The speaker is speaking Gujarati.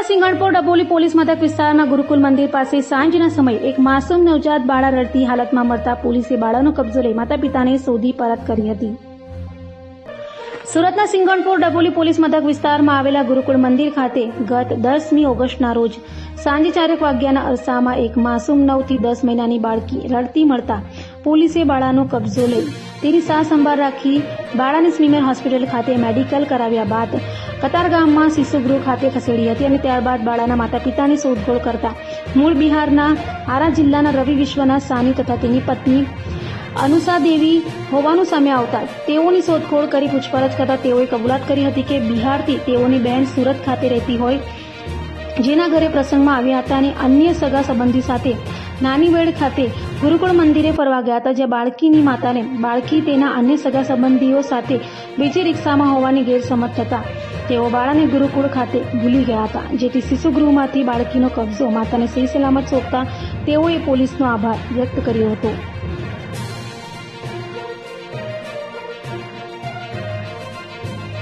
સુરતના સિંગણપોર ડબોલી પોલીસ મથક વિસ્તારના ગુરુકુલ મંદિર પાસે સાંજના સમયે એક માસૂમ નવજાત બાળા રડતી હાલતમાં મળતા પોલીસે બાળાનો કબજો લઈ માતા પિતાને શોધી પરત કરી હતી. સુરતના સિંગણપોર ડબોલી પોલીસ મથક વિસ્તારમાં આવેલા ગુરુકુળ મંદિર ખાતે ગત દસમી ઓગસ્ટના રોજ સાંજે ચારેક વાગ્યાના અરસામાં એક માસૂમ નવથી દસ મહિનાની બાળકી રડતી મળતા પોલીસે બાળાનો કબજો લઈ તેની સાર સંભાળ રાખી બાળાને સ્મીમેર હોસ્પિટલ ખાતે મેડિકલ કરાવ્યા બાદ કતારગામમાં શિશુગૃહ ખાતે ખસેડી હતી અને ત્યારબાદ બાળાના માતા પિતાની શોધખોળ કરતા મૂળ બિહારના આરા જિલ્લાના રવિ વિશ્વના સાની તથા તેની પત્ની અનુષા દેવી હોવાનું સામે આવતા તેઓની શોધખોળ કરી પૂછપરછ કરતા તેઓએ કબૂલાત કરી હતી કે બિહારથી તેઓની બહેન સુરત ખાતે રહેતી હોય, જેના ઘરે પ્રસંગમાં આવ્યા હતા અને અન્ય સગા સંબંધી સાથે નાની વેડ ખાતે ગુરુકુળ મંદિરે ફરવા ગયા હતા, જ્યાં બાળકીની માતાને, બાળકી તેના અન્ય સગા સંબંધીઓ સાથે બીજી રિક્ષામાં હોવાની ગેરસમજ થતા તેઓ બાળાને ગુરુકુળ ખાતે ભૂલી ગયા હતા, જેથી શિશુગૃહમાંથી બાળકીનો કબજો માતાને સહી સલામત સોંપતા તેઓએ પોલીસનો આભાર વ્યક્ત કર્યો હતો.